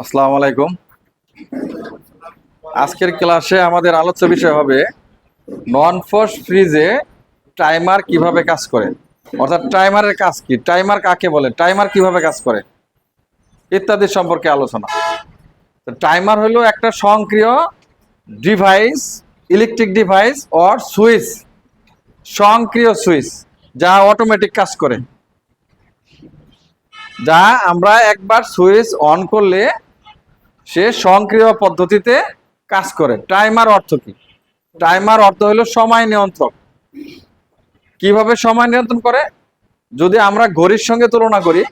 আসসালামু আলাইকুম। আজকের ক্লাসে আমাদের আলোচ্য বিষয় হবে নন ফোর্স ফ্রিজে টাইমার কীভাবে কাজ করে? অর্থাৎ টাইমারের কাজ কি? টাইমার কাকে বলে? টাইমার কীভাবে কাজ করে? ইত্যাদি সম্পর্কে আলোচনা। তো টাইমার হলো একটা স্বয়ংক্রিয় device electric device or switch স্বয়ংক্রিয় সুইচ যা অটোমেটিক কাজ করে। যা আমরা একবার সুইচ অন করলে সে স্বয়ংক্রিয় পদ্ধতিতে কাজ করে। টাইমার অর্থ কি? টাইমার অর্থ হলো সময় নিয়ন্ত্রক। কীভাবে সময় নিয়ন্ত্রণ করে? যদি আমরা ঘড়ির সঙ্গে তুলনা করি,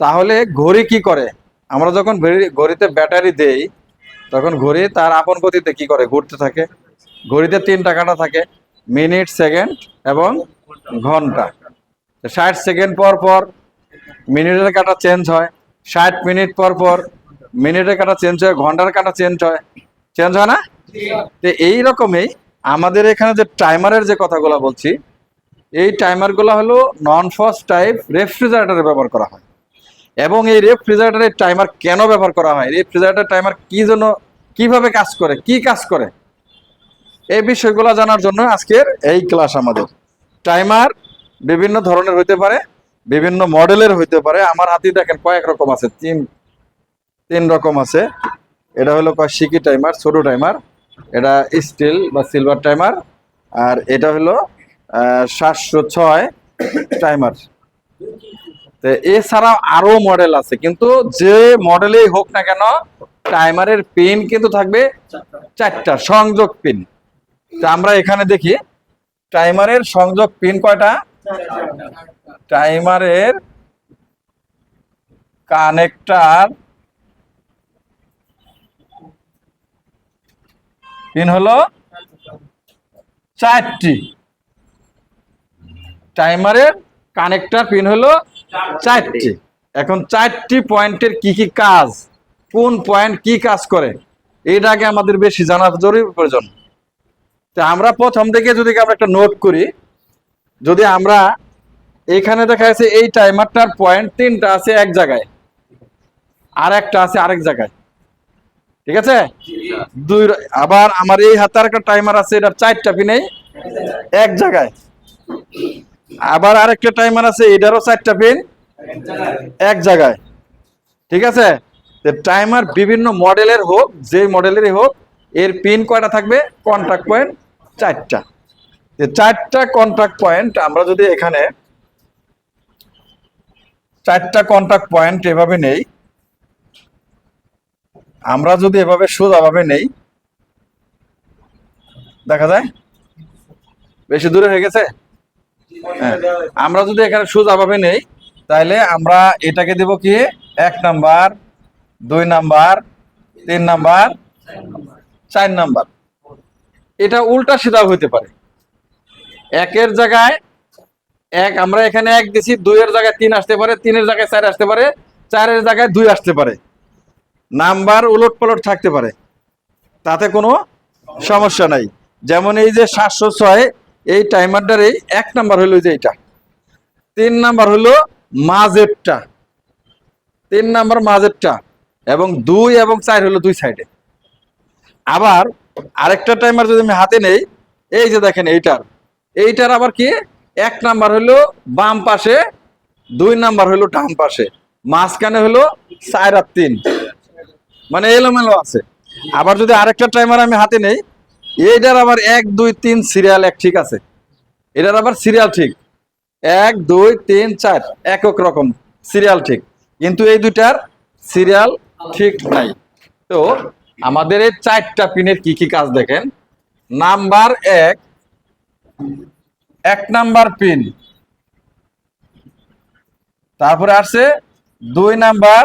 তাহলে ঘড়ি কি করে? আমরা যখন ঘড়িতে ব্যাটারি দেই, তখন ঘড়ি তার আপন গতিতে কি করে? ঘুরতে থাকে। ঘড়িতে তিনটা কাটা থাকে, মিনিট, সেকেন্ড এবং ঘণ্টা। ষাট সেকেন্ড পর পর মিনিটের কাটা চেঞ্জ হয়, ষাট মিনিট পর পর মিনিটের কাটা চেঞ্জ হয়, ঘণ্টার কাটা চেঞ্জ হয়। চেঞ্জ হয় না? তো এই রকমই আমাদের এখানে যে টাইমারের যে কথাগুলো বলছি, এই টাইমারগুলো হলো নন ফাস্ট টাইপ রেফ্রিজারেটরে ব্যবহার করা হয়। এবং এই রেফ্রিজারেটরের টাইমার কেন ব্যবহার করা হয়? রেফ্রিজারেটর টাইমার কি জন্য, কীভাবে কাজ করে, কি কাজ করে? এই বিষয়গুলো জানার জন্য আজকের এই ক্লাস আমাদের। টাইমার বিভিন্ন ধরনের হইতে পারে, বিভিন্ন মডেলের হইতে পারে। আমার হাতে দেখেন কয়েক রকম আছে, তিন তিন রকম আছে। এটা হলো সিকি টাইমার, ছোট টাইমার। এটা স্টিল বা সিলভার টাইমার। আর এটা হলো সাতশো ছয় টাইমার। তো এছাড়াও আরও মডেল আছে। কিন্তু যে মডেলেই হোক না কেন, টাইমারের পিন কিন্তু থাকবে চারটা, সংযোগ পিন তো আমরা এখানে দেখি, টাইমারের সংযোগ পিন কয়টা? টাইমারের কানেক্টার পিন হলো চারটি। টাইমারের কানেক্টার পিন হলো চারটি। এখন চারটি পয়েন্টের কি কি কাজ? কোন পয়েন্ট কি কাজ করে? এটা আগে আমাদের বেশি জানার জরুরি প্রয়োজন। তা আমরা প্রথম থেকে যদি আমরা একটা নোট করি, যদি আমরা এখানে দেখা যাচ্ছে এই টাইমারটার পয়েন্ট তিনটা আছে এক জায়গায়, আর একটা আছে আরেক জায়গায়। ঠিক আছে? দুই আবার আমার এই হাতে একটা টাইমার আছে এটা চারটা পিনেই এক জায়গায়। আবার আরেকটা টাইমার আছে, এটারও চারটা পিন এক জায়গায়। ঠিক আছে? টাইমার বিভিন্ন মডেলের হোক যে মডেলেরই হোক, এর পিন কয়টা থাকবে? কন্ট্রাক্ট পয়েন্ট চারটা। চারটা কন্ট্রাক্ট পয়েন্ট আমরা যদি এখানে চারটা কন্ট্রাক্ট পয়েন্ট এভাবে নেই আমরা যদি এভাবে সোজাভাবে নেই, দেখা যায়? বেশি দূরে হয়ে গেছে? হ্যাঁ। আমরা যদি এখানে সোজাভাবে নেই তাহলে আমরা এটাকে দেব কি? এক নাম্বার, দুই নাম্বার, তিন নাম্বার, চার নাম্বার। এটা উল্টা সিধা হইতে পারে। একের জায়গায় এক, আমরা এখানে এক দিছি, দুইয়ের জায়গায় তিন আসতে পারে, তিনের জায়গায় চার আসতে পারে, চারের জায়গায় দুই আসতে পারে। নাম্বার উলট পালট থাকতে পারে। তাতে কোনো সমস্যা নাই। যেমন এই যে সাতশো ছয়, এই টাইমারটার এই এক নাম্বার হলো যে এইটা। তিন নাম্বার হলো মাঝেরটা তিন নাম্বার মাঝেরটা এবং দুই এবং চার হলো দুই সাইডে। আবার আরেকটা টাইমার যদি আমি হাতে নেই, এই যে দেখেন এইটার। এইটার আবার কি? এক নাম্বার হলো বাম পাশে, দুই নাম্বার হলো ডান পাশে। মাঝখানে হলো চার আর তিন। মানে এলোমেলো আছে। আবার যদি আরেকটা টাইমার আমি হাতে নেই, এইটার আবার এক, দুই, তিন সিরিয়াল এক ঠিক আছে। এটার আবার সিরিয়াল ঠিক। এক, দুই, তিন, চার, একক রকম সিরিয়াল ঠিক। কিন্তু এই দুইটার সিরিয়াল ঠিক নাই। তো আমাদের এই চারটা পিনের কি কি কাজ দেখেন? নাম্বার এক এক নাম্বার পিন তারপরে আসছে দুই নাম্বার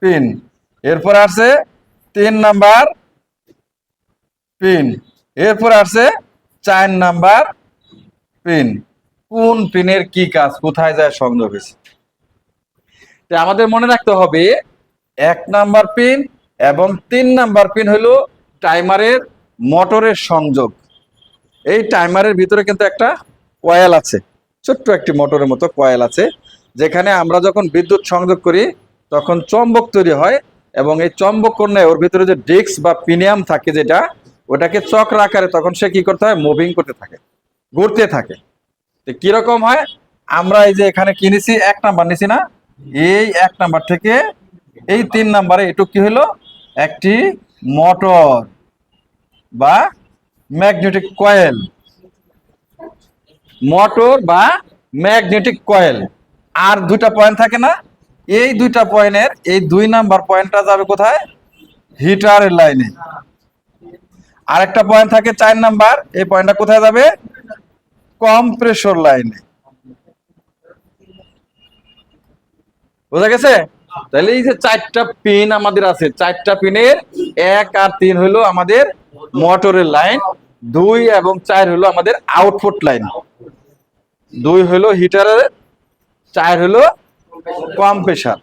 পিন এরপর আসছে তিন নাম্বার পিন। এরপর আসছে চার নাম্বার পিন। কোন পিনের কি কাজ? কোথায় যায় সংযোগ হয়েছে? আমাদের মনে রাখতে হবে, এক নাম্বার পিন এবং তিন নাম্বার পিন হলো টাইমারের মোটরের সংযোগ। এই টাইমারের ভিতরে কিন্তু একটা কয়েল আছে, ছোট্ট একটি মোটরের মতো কয়েল আছে, যেখানে আমরা যখন বিদ্যুৎ সংযোগ করি, তখন চম্বক তৈরি হয় এবং এই চম্বক কন্যায় ওর ভিতরে যে ডিস্ক বা পিনিয়াম থাকে যেটা, ওটাকে চক্র আকারে তখন সে কি করতে হয়? মুভিং করতে থাকে, ঘুরতে থাকে। তো কীরকম হয়? আমরা এই যে এখানে কিনেছি এক নাম্বার নিছি না? এই এক নাম্বার থেকে এই তিন নাম্বারে এটুক কি হলো? একটি মোটর বা ম্যাগনেটিক কয়েল। মোটর বা ম্যাগনেটিক কয়েল। আর দুইটা পয়েন্ট থাকে না? এই দুইটা পয়েন্টের এই দুই নাম্বার পয়েন্টটা যাবে কোথায়? হিটারের লাইনে আরেকটা পয়েন্ট থাকে চার নাম্বার এই পয়েন্টটা কোথায় যাবে? কম্প্রেসর লাইনে বোঝা গেছে? তাহলে এই যে চারটা পিন আমাদের আছে, চারটা পিনের এক আর তিন হলো আমাদের মোটরের লাইন দুই এবং চার হলো আমাদের আউটপুট লাইন দুই হলো হিটারের চার হলো কম্প্রেসার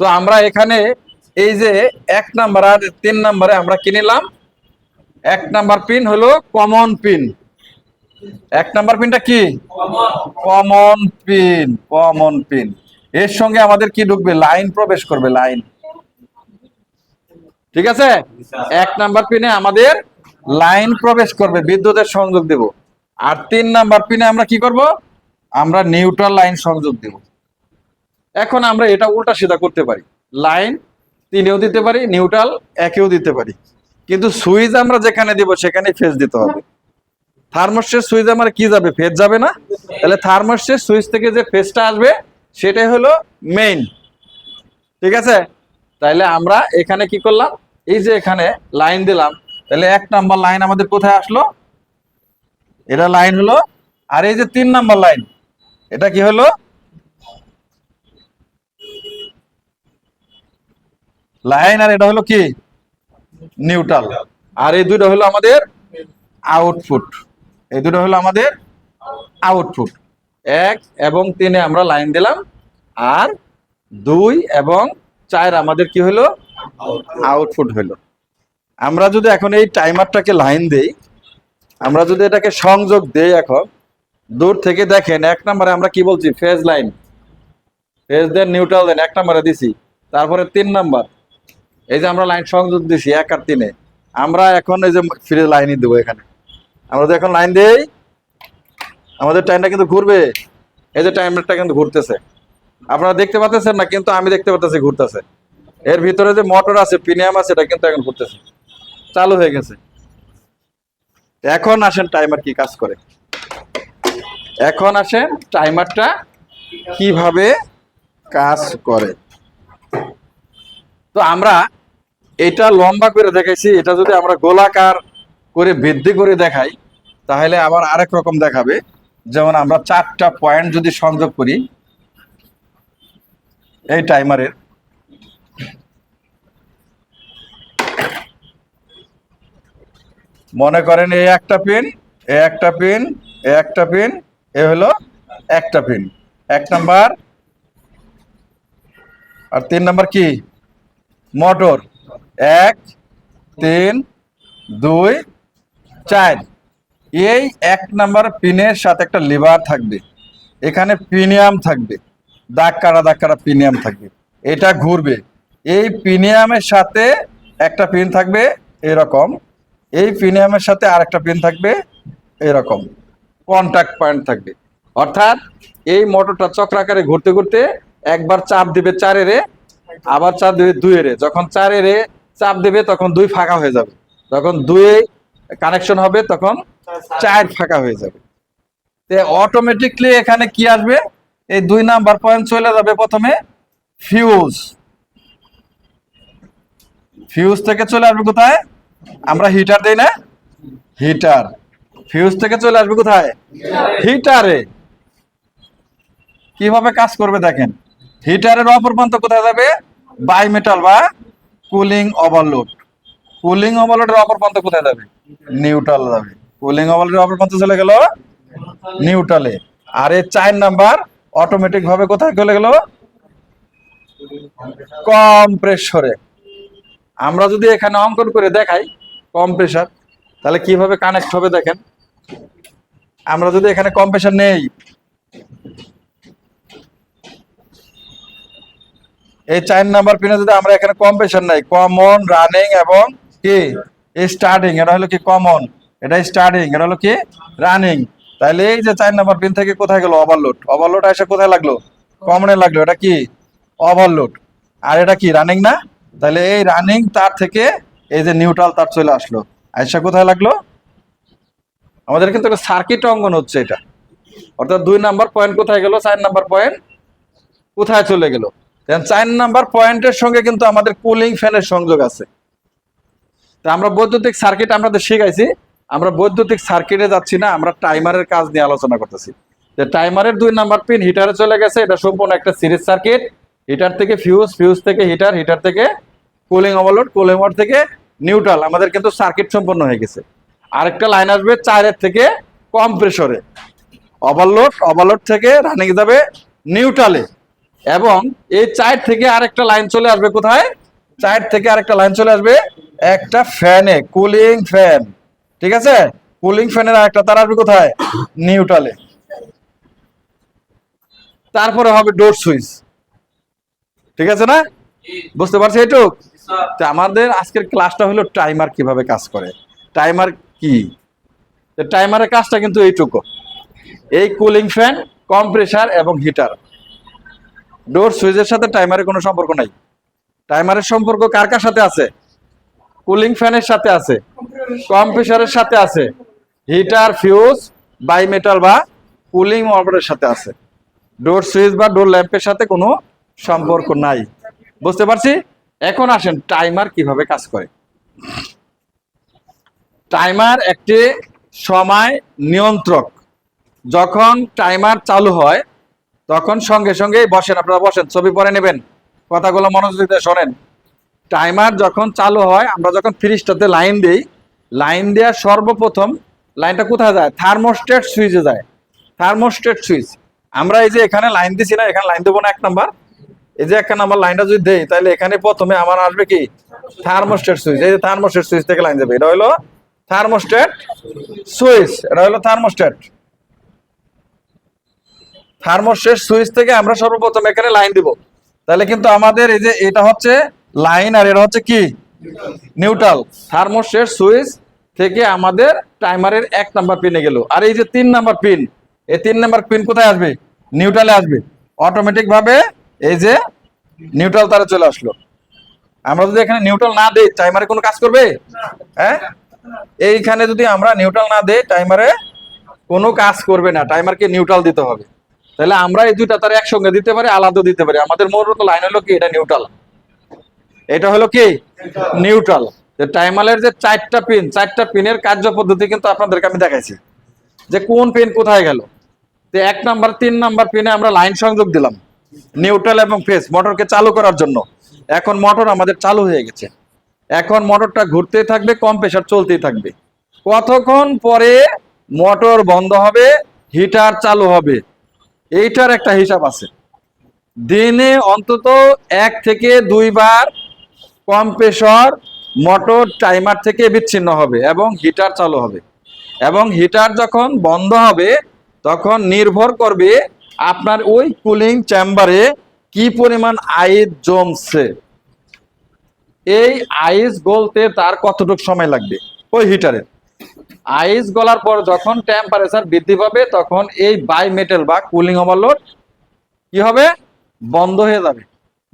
তো আমরা এখানে এই যে এক নাম্বার আর তিন নাম্বারে আমরা কিনিলাম এক নাম্বার পিন হলো কমন পিন। এক নাম্বার পিনটা কি? Common pin common pin. এর সঙ্গে আমাদের কি ঢুকবে? লাইন প্রবেশ করবে, লাইন। ঠিক আছে? এক নাম্বার পিনে আমাদের লাইন প্রবেশ করবে, বিদ্যুতের সংযোগ দেব। আর তিন নাম্বার পিনে আমরা কি করব? আমরা নিউট্রাল লাইন সংযোগ দেব। এখন আমরা এটা উল্টা সিধা করতে পারি। লাইন তিনেও দিতে পারি, নিউট্রাল একেও দিতে পারি। কিন্তু সুইচ আমরা যেখানে দিব সেখানে ফেজ দিতে হবে। থার্মোস্টের সুইচ আমার কি যাবে? ফেজ যাবে না। তাহলে থার্মোস্টের সুইচ থেকে যে ফেজটা আসবে, সেটাই হলো মেইন ঠিক আছে? তাইলে আমরা এখানে কি করলাম? এই যে এখানে লাইন দিলাম। তাহলে এক নাম্বার লাইন আমাদের কোথায় আসলো? এটা লাইন হলো, আর এই যে তিন নাম্বার লাইন, এটা কি হলো? লাইন আর এটা হলো কি? নিউট্রাল। আর এই দুটো হলো আমাদের আউটপুট। এই দুটো হলো আমাদের আউটপুট। এক এবং তিনে আমরা লাইন দিলাম। আর দুই এবং চার আমাদের কি হলো? আউটপুট হলো। আমরা যদি এখন এই টাইমারটাকে লাইন দেই, আমরা যদি এটাকে সংযোগ দেই এখন, দূর থেকে দেখেন, এক নম্বরে আমরা কি বলছি? Phase line. ফেজ দেন, নিউট্রাল দেন, এক নম্বরে দিছি। তারপরে তিন নাম্বার। এই যে আমরা লাইন সংযোগ দিছি, এক আর তিনে। আমরা এখন এই যে ফিরে লাইনই দেবো এখানে। আমরা যদি এখন লাইন দেই, আমাদের টাইমটা কিন্তু ঘুরবে। এই যে টাইমারটা কিন্তু ঘুরতেছে। আপনারা দেখতে পাচ্ছেন না, কিন্তু আমি দেখতে পাচ্ছি ঘুরতেছে। এর ভিতরে যে মোটর আছে, প্রিমিয়াম আছে, এটা কিন্তু এখন ঘুরতেছে। চালু হয়ে গেছে। এখন আসেন টাইমার কি কাজ করে। এখন আসেন টাইমারটা কীভাবে কাজ করে। তো আমরা এটা লম্বা করে দেখাইছি, এটা যদি আমরা গোলাকার করে বৃদ্ধি করে দেখাই, তাহলে আবার আরেক রকম দেখাবে। যেমন আমরা চারটা পয়েন্ট যদি সংযোগ করি, এই টাইমারের মনে করেন এই একটা পিন এ একটা পিন এ একটা পিন এ হলো একটা পিন এক নাম্বার আর তিন নাম্বার কি? মোটর এক, তিন, দুই, চার। এই এক নাম্বার পিনের সাথে একটা লিভার থাকবে। এখানে প্রিমিয়াম থাকবে। দাগ কাটা দাগ কাটা প্রিমিয়াম থাকবে। এটা ঘুরবে। এই প্রিমিয়ামের সাথে একটা পিন থাকবে এরকম। এই প্রিমিয়ামের সাথে আরেকটা পিন থাকবে এরকম। কন্টাক্ট পয়েন্ট থাকবে। অর্থাৎ এই মোটরটা চক্রাকারে ঘুরতে ঘুরতে একবার চাপ দিবে চারেরে, আবার চাপ দেবে দুইয়েরে। যখন চারেরে চাপ দেবে, তখন দুই ফাঁকা হয়ে যাবে। যখন দুই কানেকশন হবে, তখন চার ফাঁকা হয়ে যাবে। অটোমেটিকলি এখানে কি আসবে? এই দুই নাম্বার পয়েন্ট চলে যাবে প্রথমে ফিউজ ফিউজ থেকে চলে আসবে কোথায়? আমরা হিটার দেই না? হিটার ফিউজ থেকে চলে আসবে কোথায়? হিটারে কীভাবে কাজ করবে দেখেন? হিটারের অপর প্রান্ত কোথায় যাবে? বাই মেটাল বা কুলিং ওভারলোড কুলিং ওভারলোডের অপর প্রান্ত কোথায় যাবে? নিউট্রাল যাবে। কুলিং ওভারলোডের অপর প্রান্ত চলে গেল নিউট্রালে আর এই চার নাম্বার অটোমেটিক ভাবে কোথায় চলে গেল? কম্প্রেসরে আমরা যদি এখানে অঙ্কন করে দেখাই কম্প্রেসার তাহলে কীভাবে কানেক্ট হবে দেখেন? আমরা যদি এখানে কম্প্রেসার নেই এই চার নাম্বার পিনে যদি আমরা এখানে কম্প্রেশন নাই কমন রানিং এবং কি? স্টার্টিং এটা হলো কি কমন এটা স্টার্টিং এটা হলো কি রানিং তাহলে এই যে চার নাম্বার পিন থেকে কোথায় গেল? ওভারলোড ওভারলোড এসে কোথায় লাগল? কমনে লাগল। এটা কি? ওভারলোড আর এটা কি রানিং না? তাহলে এই রানিং তার থেকে এই যে নিউট্রাল তার চলে আসলো। আয়সা কোথায় লাগল? আমাদের কিন্তু একটা সার্কিট অঙ্গন হচ্ছে এটা। অর্থাৎ দুই নাম্বার পয়েন্ট কোথায় গেল? চার নাম্বার পয়েন্ট কোথায় চলে গেল? চার নাম্বার পয়েন্টের সঙ্গে কিন্তু আমাদের কুলিং ফ্যানের সংযোগ আছে। তা আমরা বৈদ্যুতিক সার্কিট আমাদের শিখাইছি, আমরা বৈদ্যুতিক সার্কিটে যাচ্ছি না, আমরা টাইমারের কাজ নিয়ে আলোচনা করতেছি। যে টাইমারের দুই নাম্বার পিন হিটারে চলে গেছে, এটা সম্পূর্ণ একটা সিরিজ সার্কিট হিটার থেকে ফিউজ ফিউজ থেকে হিটার হিটার থেকে কুলিং ওভারলোড কুলিং ওভার থেকে নিউট্রাল আমাদের কিন্তু সার্কিট সম্পন্ন হয়ে গেছে। আরেকটা লাইন আসবে চারের থেকে কম্প্রেসরে ওভারলোড ওভারলোড থেকে রানিং যাবে নিউট্রালে এবং এই চার থেকে আরেকটা লাইন চলে আসবে কোথায়? চার থেকে আরেকটা লাইন চলে আসবে একটা ফ্যানে, কুলিং ফ্যান। ঠিক আছে? কুলিং ফ্যানের আরেকটা তার আসবে কোথায়? নিউট্রালে। তারপরে হবে ডোর সুইচ। ঠিক আছে না? বুঝতে পারছি এটুক তা আমাদের আজকের ক্লাসটা হলো টাইমার কীভাবে কাজ করে। টাইমার কি? টাইমারের কাজটা কিন্তু এইটুকু। এই কুলিং ফ্যান, কম্প্রেসার এবং হিটার। ডোর সুইচের সাথে টাইমারের কোনো সম্পর্ক নাই। টাইমারের সম্পর্ক কার কার সাথে আছে? কুলিং ফ্যানের সাথে আছে কম্প্রেসারের সাথে আছে হিটার ফিউজ বাই মেটাল বা কুলিং ওয়াটারের সাথে আছে। ডোর সুইচ বা ডোর ল্যাম্পের সাথে কোনো সম্পর্ক নাই। বুঝতে পারছি? এখন আসেন টাইমার কীভাবে কাজ করে? টাইমার একটি সময় নিয়ন্ত্রক। যখন টাইমার চালু হয় তখন সঙ্গে সঙ্গে বসেন, আপনারা বসেন, ছবি পরে নেবেন, কথাগুলো মনোযোগ দিয়ে শোনেন। টাইমার যখন চালু হয়, আমরা যখন ফ্রিজটাতে লাইন দিই, লাইন দেওয়ার সর্বপ্রথম লাইনটা কোথায় যায়? থার্মোস্টেট সুইচে যায়। Thermostat switch. আমরা এই যে এখানে লাইন দিছি না, এখানে লাইন দেবো না এক নাম্বার। এই যে একটা নাম্বার লাইনটা যদি দেই, তাহলে এখানে প্রথমে আমার আসবে কি? Thermostat switch. এই যে থার্মোস্টেট সুইচ থেকে লাইন যাবে এটা হলো থার্মোস্টেট সুইচ, এটা হলো থার্মোস্টেট। থার্মোস্টেট সুইচ থেকে আমরা সর্বপ্রথম এখানে লাইন দিব। তাহলে কিন্তু আমাদের এই যে এটা হচ্ছে লাইন আর এটা হচ্ছে কি? নিউট্রাল। থার্মোস্টেট সুইচ থেকে আমাদের টাইমারের এক নাম্বার পিনে গেল। আর এই যে তিন নাম্বার পিন, এই তিন নাম্বার পিন কোথায় আসবে? নিউট্রালে আসবে। অটোমেটিক ভাবে এই যে নিউট্রাল তারা চলে আসলো। আমরা যদি এখানে নিউট্রাল না দেই, টাইমারে কোনো কাজ করবে? হ্যাঁ? এইখানে যদি আমরা নিউট্রাল না দেই, টাইমারে কোনো কাজ করবে না। টাইমারকে নিউট্রাল দিতে হবে। তাহলে আমরা এই দুইটা তার একসঙ্গে দিতে পারি আলাদা দিতে পারি। আমাদের মূলত লাইন হলো কি? এটা নিউট্রাল এটা হলো কি? নিউট্রাল যে টাইমারের যে চারটা পিন চারটা পিনের কার্য পদ্ধতি কিন্তু আপনাদেরকে আমি দেখাইছি। যে কোন পিন কোথায় গেল? যে এক নাম্বার তিন নাম্বার পিনে আমরা লাইন সংযোগ দিলাম। নিউট্রাল এবং ফেস মোটরকে চালু করার জন্য। এখন মোটর আমাদের চালু হয়ে গেছে। এখন মোটরটা ঘুরতেই থাকবে কম প্রেশার চলতেই থাকবে। কতক্ষণ পরে মোটর বন্ধ হবে? হিটার চালু হবে। এইটার একটা হিসাব আছে। দিনে অন্তত এক থেকে দুইবার কম্প্রেসর, মোটর, টাইমার থেকে বিচ্ছিন্ন হবে এবং হিটার চালু হবে। এবং হিটার যখন বন্ধ হবে, তখন নির্ভর করবে আপনার ওই কুলিং চেম্বারে কি পরিমাণ আইস জমছে। এই আইস গলতে তার কতটুকু সময় লাগবে? ওই হিটারের। আইস গলার পর যখন টেম্পারেচার বৃদ্ধি পাবে, তখন এই বাই মেটেল বা কুলিং ওভারলোড কি হবে? বন্ধ হয়ে যাবে।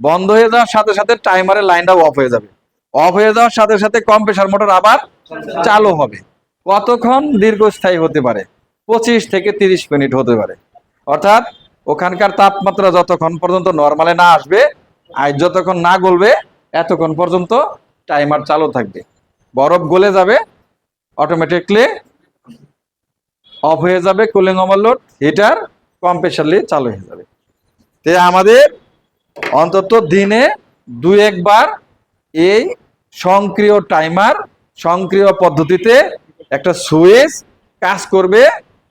বন্ধ হয়ে যাওয়ার সাথে সাথে টাইমারের লাইনটা অফ হয়ে যাবে। অফ হয়ে যাওয়ার সাথে সাথে কম কম্প্রেসার মোটর আবার চালু হবে। কতক্ষণ? দীর্ঘস্থায়ী হতে পারে। পঁচিশ থেকে তিরিশ মিনিট হতে পারে। অর্থাৎ ওখানকার তাপমাত্রা যতক্ষণ পর্যন্ত নর্মালে না আসবে, আর যতক্ষণ না গলবে, এতক্ষণ পর্যন্ত টাইমার চালু থাকবে। বরফ গলে যাবে অটোমেটিকলি অফ হয়ে যাবে কুলিং ওভারলোড হিটার কম্প্রেসারলি চালু হয়ে যাবে। তে আমাদের অন্তত দিনে দুই একবার এই সক্রিয় টাইমার সক্রিয় পদ্ধতিতে একটা সুইচ কাজ করবে।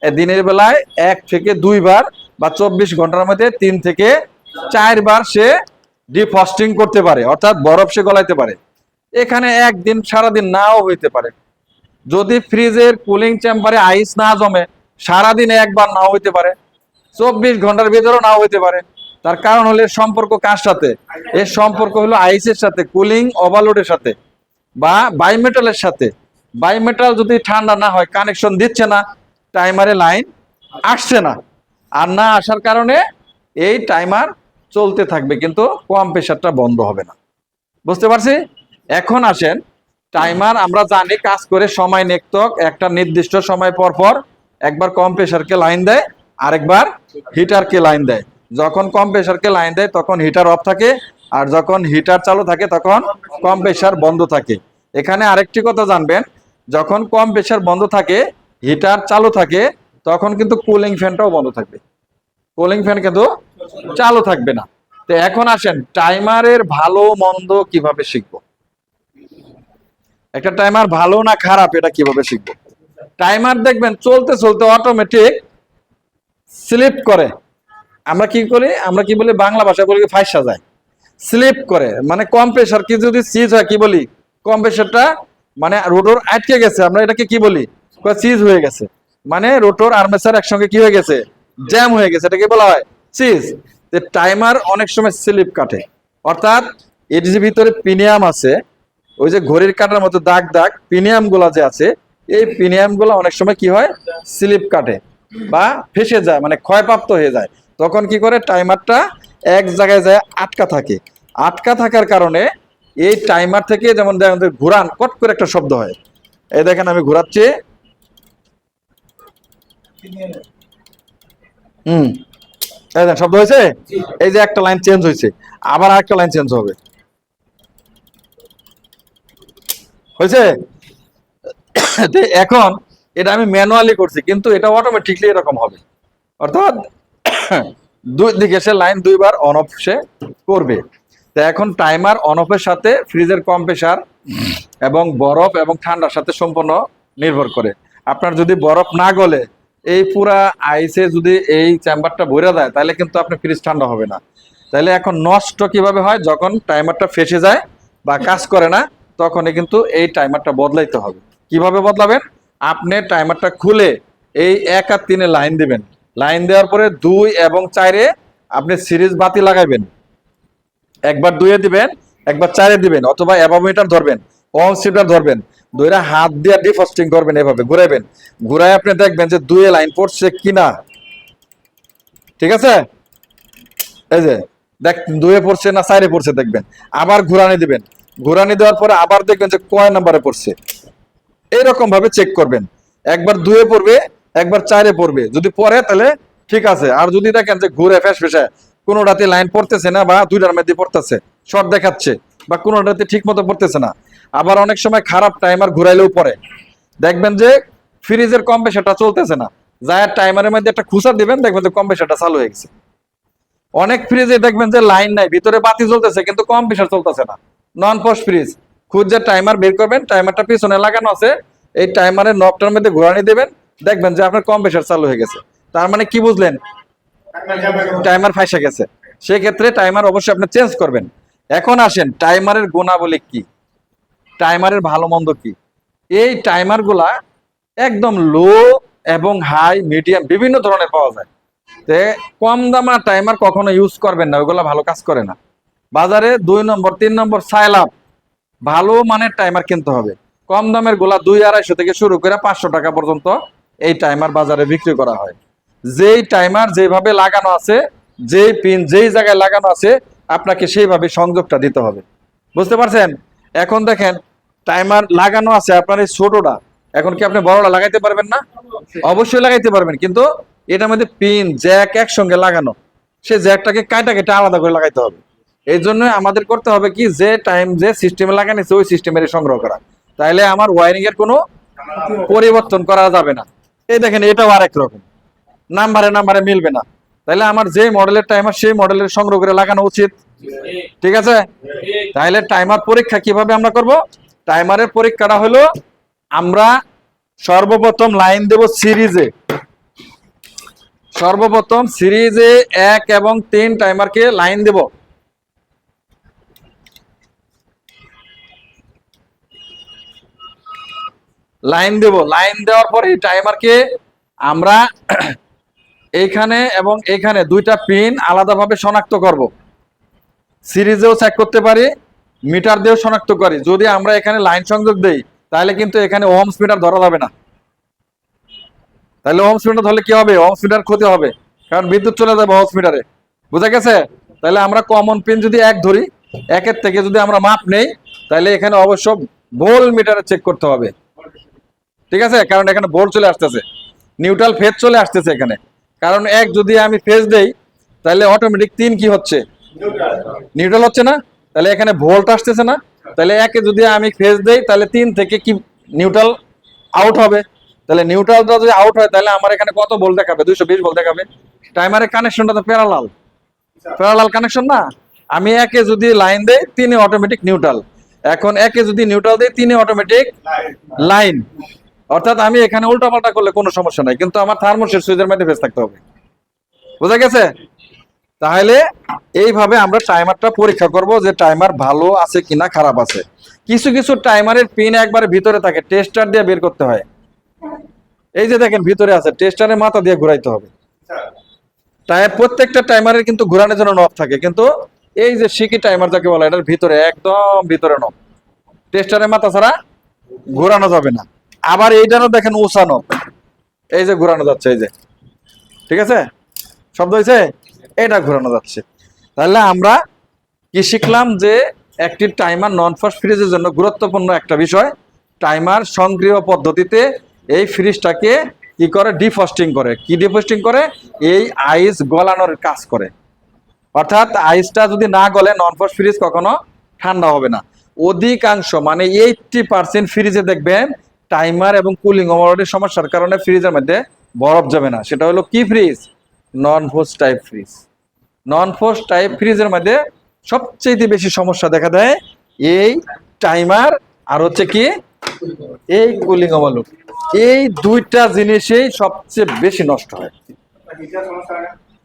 দিনের বেলায় এক থেকে দুইবার বা চব্বিশ ঘণ্টার মধ্যে তিন থেকে চারবার সে ডিফস্টিং করতে পারে, অর্থাৎ বরফ সে গলাইতে পারে। এখানে একদিন সারাদিন নাও হইতে পারে। যদি ফ্রিজের কুলিং চেম্বারে আইস না জমে, সারাদিনে একবার নাও হইতে পারে। চব্বিশ ঘণ্টার ভিতরেও নাও হইতে পারে। তার কারণ হলো সম্পর্ক কার সাথে? এর সম্পর্ক হলো আইসের সাথে কুলিং ওভারলোডের সাথে বা বাইমেটালের সাথে। বাইমেটাল যদি ঠান্ডা না হয় কানেকশন দিচ্ছে না টাইমারে লাইন আসছে না। আর না আসার কারণে এই টাইমার চলতে থাকবে, কিন্তু কম প্রেশারটা বন্ধ হবে না। বুঝতে পারছি? এখন আসেন টাইমার আমরা জানি কাজ করে সময় নেকতক একটা নির্দিষ্ট সময় পর পর একবার কম প্রেশারকে লাইন দেয়, আরেকবার হিটারকে লাইন দেয়। যখন কম প্রেশারকে লাইন দেয়, তখন হিটার অফ থাকে, আর যখন হিটার চালু থাকে, তখন কম প্রেশার বন্ধ থাকে। এখানে আরেকটি কথা জানবেন, যখন কম প্রেশার বন্ধ থাকে হিটার চালু থাকে, তখন কিন্তু কুলিং ফ্যানটাও বন্ধ থাকবে। কুলিং ফ্যান কিন্তু চালু থাকবে না। তো এখন আসেন টাইমারের ভালো, মন্দ কীভাবে শিখব? একটা টাইমার ভালো না খারাপ, এটা কীভাবে শিখব? টাইমার দেখবেন, চলতে চলতে অটোমেটিক স্লিপ করে। আমরা কি করি? আমরা কি বলি? বাংলা ভাষায় বলি ফাইসা যায়। স্লিপ করে। মানে কম প্রেশার কি যদি সিজ হয়, কি বলি? কম প্রেশারটা মানে রোটর আটকে গেছে। আমরা এটাকে কি বলি? সিজ হয়ে গেছে। মানে রোটর আর্মেচার একসঙ্গে কি হয়ে গেছে? জ্যাম হয়ে গেছে। এটাকে বলা হয় সিজ টাইমার অনেক সময় স্লিপ কাটে। অর্থাৎ যে ভিতরে পিনিয়াম আছে ওই যে ঘড়ির কাটার মতো দাগ দাগ পিনিয়ামগুলা যে আছে এই পিনিয়ামগুলা অনেক সময় কি হয়? স্লিপ কাটে বা ফেসে যায় মানে ক্ষয়প্রাপ্ত হয়ে যায়। তখন কি করে? টাইমারটা এক জায়গায় যায় আটকা থাকে। আটকা থাকার কারণে এই টাইমার থেকে যেমন দেখেন যে ঘুরান কট করে একটা শব্দ হয়। এই দেখেন আমি ঘুরাচ্ছি। হুম। এই দেখেন শব্দ হয়েছে? এই যে একটা লাইন চেঞ্জ হয়েছে। আবার আরেকটা লাইন চেঞ্জ হবে। হয়েছে? এখন এটা আমি ম্যানুয়ালি করছি, কিন্তু এটা অটোমেটিকলি এরকম হবে। অর্থাৎ দুই দিকে সে লাইন দুইবার অন অফ সে করবে। তো এখন টাইমার অন অফের সাথে ফ্রিজের কম্প্রেসার এবং বরফ এবং ঠান্ডার সাথে সম্পূর্ণ নির্ভর করে। আপনার যদি বরফ না গলে, এই পুরা আইসে যদি এই চেম্বারটা ভরে দেয়, তাহলে কিন্তু আপনার ফ্রিজ ঠান্ডা হবে না। তাহলে এখন নষ্ট কীভাবে হয়? যখন টাইমারটা ফেসে যায় বা কাজ করে না তখনই কিন্তু এই টাইমারটা বদলাইতে হবে। কীভাবে বদলাবেন? আপনি টাইমারটা খুলে এই এক আর তিনে লাইন দিবেন। লাইন দেওয়ার পরে দুই এবং চারে আপনি সিরিজ বাতি লাগাইবেন। একবার দুইয়ে দিবেন, একবার চারে দিবেন, অথবা অ্যাভামিটার ধরবেন অন সিটার ধরবেন দুইটা হাত দিয়ে ডিফস্টিং করবেন এভাবে, ঘুরাইবেন। ঘুরাই আপনি দেখবেন যে দুয়ে লাইন পড়ছে কিনা। ঠিক আছে? এই যে, দেখ দুয়ে পড়ছে না চারে পড়ছে দেখবেন। আবার ঘুরানি দিবেন। ঘুরানি দেওয়ার পরে আবার দেখবেন যে কয় নাম্বারে পড়ছে। এইরকম ভাবে চেক করবেন। একবার দুয়ে পড়বে, একবার চারে পড়বে। যদি পড়ে, তাহলে ঠিক আছে। আর যদি দেখেন যে ঘুরে ফেস ফেসে কোনোটাতে লাইন পড়তেছে না বা দুইটার মধ্যে পড়তেছে শর্ট দেখাচ্ছে বা কোনোটাতে ঠিক মতো পড়তেছে না। আবার অনেক সময় খারাপ টাইমার ঘুরাইলেও পড়ে। দেখবেন যে ফ্রিজের কম কম্প্রেসারটা চলতেছে না। যায় টাইমারের মধ্যে একটা খুসা দিবেন, দেখবেন যে কম কম্প্রেসারটা চালু হয়ে গেছে। অনেক ফ্রিজে দেখবেন যে লাইন নাই, ভিতরে বাতি জ্বলতেছে, কিন্তু কম প্রেশার চলতেছে না। নন পোস্ট ফ্রিজ খুঁজে টাইমার বের করবেন টাইমারটা পিছনে লাগানো আছে। এই টাইমারের নবটার মধ্যে ঘোরানি দেবেন। দেখবেন যে আপনার কম প্রেশার চালু হয়ে গেছে। তার মানে কি বুঝলেন? টাইমার ফাইসে গেছে। সেক্ষেত্রে টাইমার অবশ্যই আপনি চেঞ্জ করবেন। এখন আসেন টাইমারের গুণাবলী কি? টাইমারের ভালো মন্দ কি? এই টাইমারগুলা একদম লো এবং হাই মিডিয়াম বিভিন্ন ধরনের পাওয়া যায়। কম দামা টাইমার কখনো ইউজ করবেন না ওইগুলা ভালো কাজ করে না। বাজারে দুই নম্বর, তিন নম্বর সাইলাপ ভালো মানের টাইমার কিনতে হবে। কম দামের গোলা দুই আড়াইশো থেকে শুরু করে পাঁচশো টাকা পর্যন্ত এই টাইমার বাজারে বিক্রি করা হয়। যেই টাইমার যেভাবে লাগানো আছে, যেই পিন যেই জায়গায় লাগানো আছে, আপনাকে সেইভাবে সংযোগটা দিতে হবে। বুঝতে পারছেন? এখন দেখেন টাইমার লাগানো আছে আপনার এই ছোটটা। এখন কি আপনি বড়টা লাগাইতে পারবেন না? অবশ্যই লাগাইতে পারবেন, কিন্তু এটার মধ্যে পিন জ্যাক একসঙ্গে লাগানো। সে জ্যাকটাকে কাটা কেটে আলাদা করে লাগাইতে হবে। এই জন্য আমাদের করতে হবে কি, যে টাইম যে সিস্টেমে লাগানিছে ওই সিস্টেমের সংগ্রহ করা। তাইলে আমার ওয়ারিং এর কোনো পরিবর্তন করা যাবে না। এই দেখেন, এটাও আরেক রকম। নাম্বারে নাম্বারে মিলবে না। তাইলে আমার যে মডেলের টাইমার সেই মডেলের সংগ্রহ করে লাগানো উচিত। ঠিক আছে? তাইলে টাইমার পরীক্ষা কীভাবে আমরা করব? টাইমারের পরীক্ষাটা হলো, আমরা সর্বপ্রথম লাইন দেব সিরিজে সর্বপ্রথম সিরিজে এক এবং তিন টাইমারকে লাইন দেব। লাইন দেব। লাইন দেওয়ার পরে টাইমারকে আমরা এইখানে এবং এখানে দুইটা পিন আলাদাভাবে শনাক্ত করব। সিরিজেও চেক করতে পারি, মিটার দিয়েও শনাক্ত করি। যদি আমরা এখানে লাইন সংযোগ দেই, তাহলে কিন্তু এখানে ওহমস মিটার ধরা যাবে না। তাহলে ওহমস মিটার ধরলে কি হবে? ওহমস মিটার ক্ষতি হবে। কারণ বিদ্যুৎ চলে যাবে ওহমস মিটারে। বুঝা গেছে? তাহলে আমরা কমন পিন যদি এক ধরি, একের থেকে যদি আমরা মাপ নেই, তাহলে এখানে অবশ্য ভোল মিটারে চেক করতে হবে। ঠিক আছে? কারণ এখানে ভোল্ট চলে আসতেছে। নিউট্রাল ফেজ চলে আসতেছে এখানে। কারণ এক যদি আমি ফেজ দেই তাহলে অটোমেটিক তিন কি হচ্ছে? নিউট্রাল হচ্ছে না? তাহলে এখানে ভোল্ট আসতেছে না? তাহলে একে যদি আমি ফেজ দেই তাহলে তিন থেকে কি নিউট্রাল আউট হবে? তাহলে নিউট্রালটা যদি আউট হয় তাহলে আমার এখানে কত ভোল্ট দেখাবে? দুইশো বিশ ভোল্ট দেখাবে। টাইমারের কানেকশনটা তো প্যারালাল প্যারালাল কানেকশন না? আমি একে যদি লাইন দেই তিনে অটোমেটিক নিউট্রাল এখন একে যদি নিউট্রাল দেই তিনে অটোমেটিক লাইন অর্থাৎ আমি এখানে উল্টাপাল্টা করলে কোনো সমস্যা নাই, কিন্তু আমার থার্মোসের সুইচের মধ্যে ফেস থাকতে হবে। বুঝা গেছে? তাহলে এইভাবে আমরা টাইমারটা পরীক্ষা করব যে টাইমার ভালো আছে কিনা, খারাপ আছে। কিছু কিছু টাইমারের পিন একবারে ভিতরে থাকে টেস্টার দিয়ে বের করতে হয়। এই যে দেখেন ভিতরে আছে টেস্টারের মাথা দিয়ে ঘুরাইতে হবে। তাই প্রত্যেকটা টাইমারের কিন্তু ঘোরানোর জন্য নব থাকে, কিন্তু এই যে শিকি টাইমার যাকে বলে, এটার ভিতরে, একদম ভিতরে নব টেস্টারের মাথা ছাড়া ঘোরানো যাবে না। আবার এইটারও দেখেন উসানো এই যে ঘোরানো যাচ্ছে, এই যে। ঠিক আছে? শব্দ হয়েছে? এটা ঘোরানো যাচ্ছে। তাহলে আমরা কি শিখলাম যে একটি টাইমার নন ফার্স্ট ফ্রিজের জন্য গুরুত্বপূর্ণ একটা বিষয়, টাইমার সংক্রিয় পদ্ধতিতে এই ফ্রিজটাকে কি করে? ডিফস্টিং করে। কি ডিফস্টিং করে? এই আইস গলানোর কাজ করে। অর্থাৎ আইসটা যদি না গলে নন ফাস্ট ফ্রিজ কখনো ঠান্ডা হবে না। অধিকাংশ মানে এইটটি পার্সেন্ট ফ্রিজে দেখবেন টাইমার এবং কুলিং ওভারলোডের সমস্যার কারণে ফ্রিজের মধ্যে বরফ যাবে না। সেটা হলো কি fridge non frost type fridge non frost type ফ্রিজের মধ্যে সবচেয়ে বেশি সমস্যা দেখা দেয় এই টাইমার আর হচ্ছে কি এই কুলিং ওভারলোড এই দুইটা জিনিসেই সবচেয়ে বেশি নষ্ট হয়।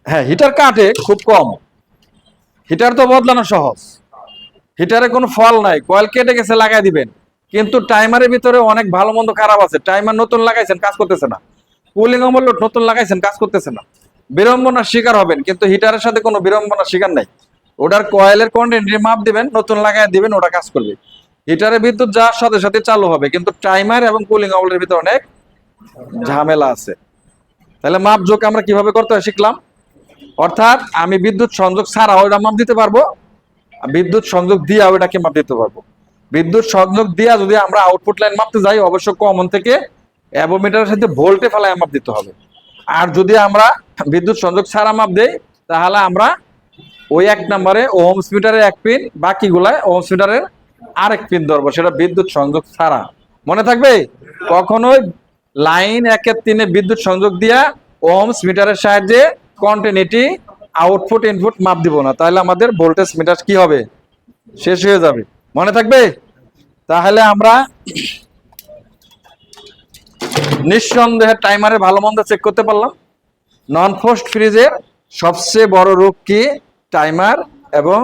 হ্যাঁ হিটার কাটে খুব কম। হিটার তো বদলানো সহজ। হিটারে কোনো ফল নাই। কয়েল কেটে গেছে লাগাই দিবেন। কিন্তু টাইমারের ভিতরে অনেক ভালো মন্দ খারাপ আছে। টাইমার নতুন লাগাইছেন, কাজ করতেছে না। কুলিং ওভারলোড নতুন লাগাইছেন, কাজ করতেছে না। বিড়ম্বনার শিকার হবেন, কিন্তু হিটারের সাথে কোনো বিড়ম্বনার শিকার নাই। ওটার কয়েলের কন্টেন্টের মাপ দিবেন, নতুন লাগাই দিবেন, ওটা কাজ করবে। হিটারে বিদ্যুৎ যাওয়ার সাথে সাথে চালু হবে, কিন্তু টাইমার এবং কুলিং ওভারের ভিতরে অনেক ঝামেলা আছে। তাহলে মাপ যোগ আমরা কীভাবে করতে হয় শিখলাম? অর্থাৎ আমি বিদ্যুৎ সংযোগ ছাড়া ওটা মাপ দিতে পারব বিদ্যুৎ সংযোগ দিয়ে ওটাকে মাপ দিতে পারব। বিদ্যুৎ সংযোগ দিয়া যদি আমরা আউটপুট লাইন মাপতে যাই, অবশ্য কমন থেকে অ্যাবোমিটারের সাথে ভোল্টে ফেলায় মাপ দিতে হবে। আর যদি আমরা বিদ্যুৎ সংযোগ ছাড়া মাপ দেই, তাহলে আমরা ওই এক নম্বরে ওহমস মিটারের এক পিন বাকিগুলায় ওহমস মিটারের আরেক পিন ধরবো, সেটা বিদ্যুৎ সংযোগ ছাড়া। মনে থাকবে? কখনোই লাইন একের তিনে বিদ্যুৎ সংযোগ দিয়া ওহমস মিটারের সাহায্যে কন্টিনিউটি আউটপুট ইনপুট মাপ দিব না। তাহলে আমাদের ভোল্টেজ মিটার কি হবে? শেষ হয়ে যাবে। মনে থাকবে? তাহলে আমরা নিঃসন্দেহে টাইমারে ভালো মন্দ চেক করতে পারলাম। নন ফোস্ট ফ্রিজের সবচেয়ে বড় রোগ কি? টাইমার এবং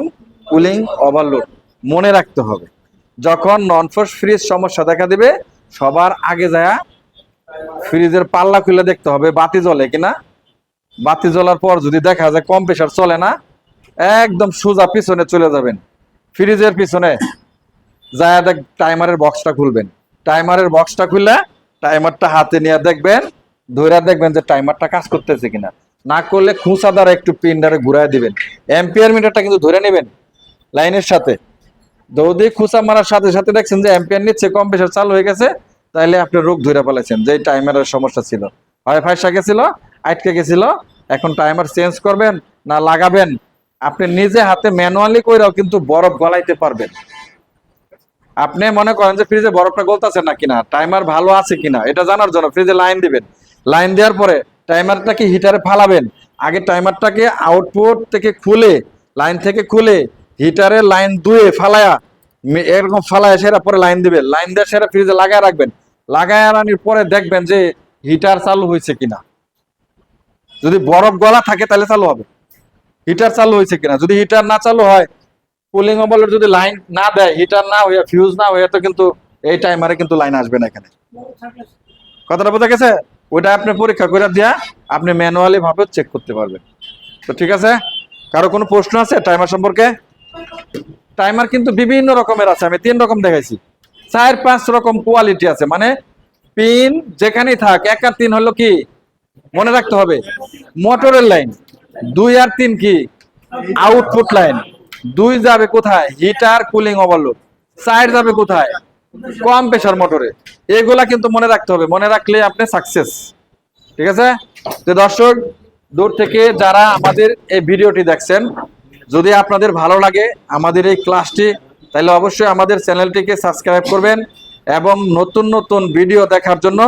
কুলিং ওভারলোড মনে রাখতে হবে, যখন নন ফোস্ট ফ্রিজ সমস্যা দেখা দেবে, সবার আগে যায় ফ্রিজের পাল্লা খুলে দেখতে হবে, বাতি জ্বলে কিনা। বাতি জ্বলার পর যদি দেখা যায় কম প্রেশার চলে না, একদম সোজা পিছনে চলে যাবেন। ফ্রিজের পিছনে যায় দেখ টাইমারের বক্সটা খুলবেন। টাইমারের বক্সটা খুললে টাইমারটা হাতে নিয়ে দেখবেন ধরে দেখবেন যে টাইমারটা কাজ করতেছে কিনা। না করলে খুঁচা দ্বারা একটু পিনটারে ঘুরায় দিবেন। এম্পিয়ার মিটারটা কিন্তু ধরে নেবেন লাইনের সাথে। যদি খুঁচা মারার সাথে সাথে দেখছেন যে এম্পিয়ার নিচ্ছে কম প্রেশার চালু হয়ে গেছে তাহলে আপনি রোগ ধরে ফেলেছেন যে টাইমারের সমস্যা ছিল। হয় ফাইসা গেছিল, আটকে গেছিল, এখন টাইমার চেঞ্জ করবেন না লাগাবেন। আপনি নিজে হাতে ম্যানুয়ালি কইরাও কিন্তু বরফ গলাইতে পারবেন। আপনি মনে করেন যে ফ্রিজে বরফটা গলতেছে না কিনা? টাইমার ভালো আছে কিনা? এটা জানার জন্য ফ্রিজে লাইন দিবেন। লাইন দেওয়ার পরে টাইমারটাকে হিটারে ফালাবেন? আগে টাইমারটাকে আউটপুট থেকে খুলে লাইন থেকে খুলে হিটারে লাইন দুয়ে ফালায়া এরকম ফালায় সেরা পরে লাইন দিবেন। লাইন দিয়ে সেরা ফ্রিজে লাগায় রাখবেন। লাগায় আনার পরে দেখবেন যে হিটার চালু হয়েছে কিনা। যদি বরফ গলা থাকে তাহলে চালু হবে। হিটার চালু হয়েছে কিনা? যদি হিটার না চালু হয় কুলিং ওভারলোড যদি লাইন না দেয় হিটার না হয়ে ফিউজ না হয়ে, তো কিন্তু এই টাইমারে কিন্তু লাইন আসবে না এখানে। কথাটা বোঝা গেছে? ওইটা আপনি পরীক্ষা করে দিয়া আপনি ম্যানুয়ালি ভাবে চেক করতে পারবেন। তো ঠিক আছে? কারও কোনো প্রশ্ন আছে টাইমার সম্পর্কে? টাইমার কিন্তু বিভিন্ন রকমের আছে, আমি তিন রকম দেখাইছি। চার, পাঁচ রকম কোয়ালিটি আছে মানে পিন যেখানেই থাক, এক আর তিন হলো কি? মনে রাখতে হবে মোটরের লাইন দুই আর তিন কি? আউটপুট লাইন দুই যাবে কোথায়? হিটার, কুলিং ওভারলোড চার যাবে কোথায়? কম প্রেশার মোটরে এগুলা কিন্তু মনে রাখতে হবে। মনে রাখলে আপনি সাকসেস ঠিক আছে? তো দর্শক, দূর থেকে যারা আমাদের এই ভিডিওটি দেখছেন, যদি আপনাদের ভালো লাগে আমাদের এই ক্লাসটি তাহলে অবশ্যই আমাদের চ্যানেলটিকে সাবস্ক্রাইব করবেন এবং নতুন নতুন ভিডিও দেখার জন্য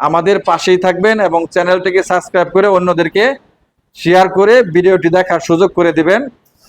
আমাদের পাশেই থাকবেন এবং চ্যানেলটিকে সাবস্ক্রাইব করে অন্যদেরকে শেয়ার করে ভিডিওটি দেখার সুযোগ করে দিবেন।